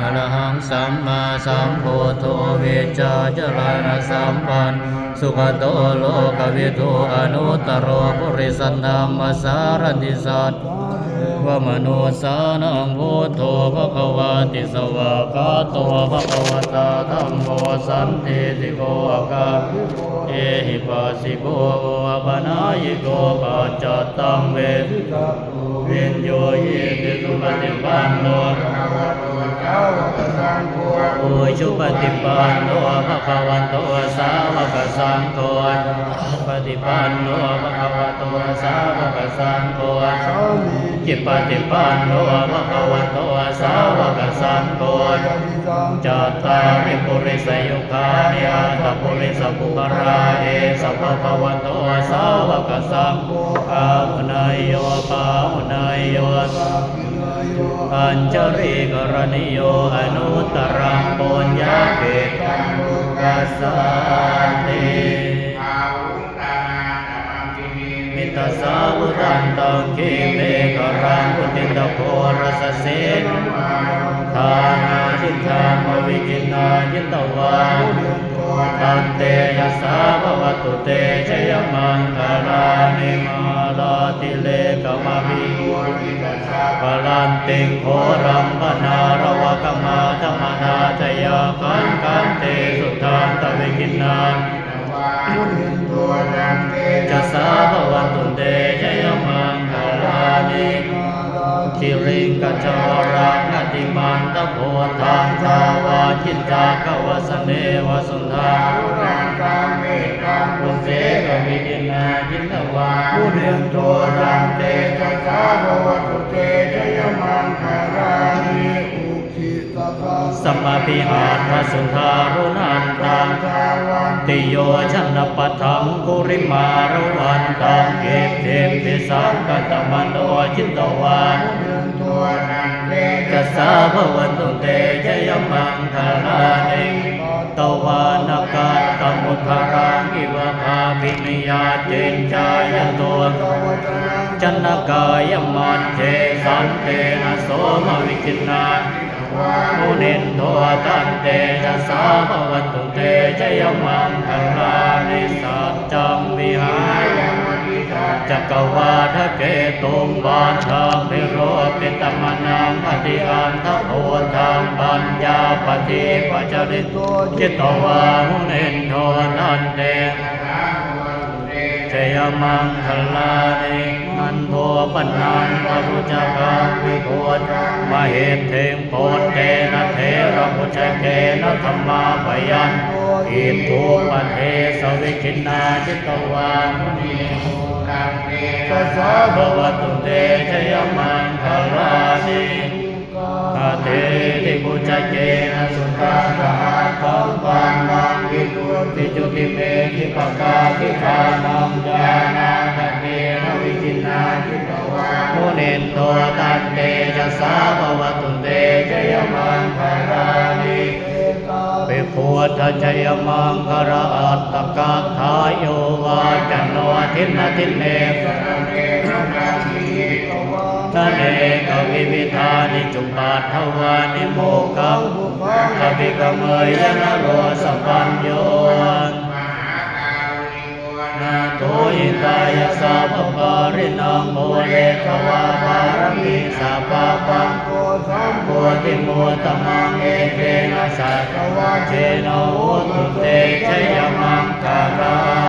อะระหังสัมมาสัมพุทโธเวจาจรณสัมปันสุขโตโลกวิทูอนุตตรโรปุริสันธรรมสารติสัตวมโนสานังพุทโธภควะติสวากขาโตภควตาธัมโมสันติติโกอะกะเอหิปัสสิโกอะปะนายโกปัจจตังเวทิตา วินโยเยติสุปฏิปันโนเจ้าสังโฆโอชุปฏิปันโนภะคะวันโตสาวกสังโฆปฏิปันโนภะคะวะโตสาวกสังโฆจิปฏิปันโนภะคะวะโตสาว สังโฆจัตตาริปุริสยุคานิอัตปุริสปุปราเอสัพพะวะโตสาวกสังโฆอาหุนายโยปาหุนายโยอัญจริกรณิโยอนุตรังปุญญาเกตังมุกัสสันติอาวุธนานามังคิมิมิตรสาวุตันตังคิเมกรังอุติตโพรสเสน ทานาทิฏฐามวิจินนาจิตตวาตันเตยสสาภวตุเตชยมังคลานิมาลาติเลกมะมิปลันติงโหรัมปนารวกมาธรรมนาจยาคันกันเตสุทานตวิกินนามุนินตัวจันเตจะสาภวันตุเตชยมังคลานิ กิริงกัจจวรังอติมันตะโพทางทาวาจินจากวสเนวสุนทารุณาการเมตตาปุเสกวิจินาจินตวามุนินตัวจังเตจัสสาววตุเต สัมมาปิหาทสุนทารุนันตังทานติโยชนปัทังกุริมารุวันตังเกเทปิสังกตมันโนจิตวามุนินตัวจันเตกัสสาภวันตุเตชยมังคลานิตวานกาตมุทารังอิวภาปินิยาเจนจายตัวจันกายมัจเจสันเตนะโสมวิจินา มุนินโทตันเตจะสาภวันตุเตชยมังคลานิสัจจังวิหายจักรวาทเกตุมบาชาภิโรปิตมนังปฏิอันทโพธังปัญญาปฏิปัจริตจิตตวามุนินโทตันเตชยมังคลานิ โทปนันตรุจกังวิโพธมาเหตุเทงโพธเตนะเทระพุชเกนะธรรมาปยันอิทุปเทสวิคินาจิตวามุนีตัสสะภะวะตุเตชยมังคลานิอาเทติพุชเก ติจุติเมทิปกาทิคานังญาณาตเตนวิจินาจิตวามุนินโตตันเตจะสาภวตุเตจยมังคารานิเปพุทธจยมังคาราอัตตกาทายโยวาจันโนทินนทินเนสเนาที เนกวิวิธานิจุปาทวานิโมกังอภิกรรมยนโรสัมปัญโยนาโทยิตายสัพปารินังโมเลทวาภารมีสัพพะปังโกสัมโพธิโมตมังเอเกนะสัตวะเชนะโหตุ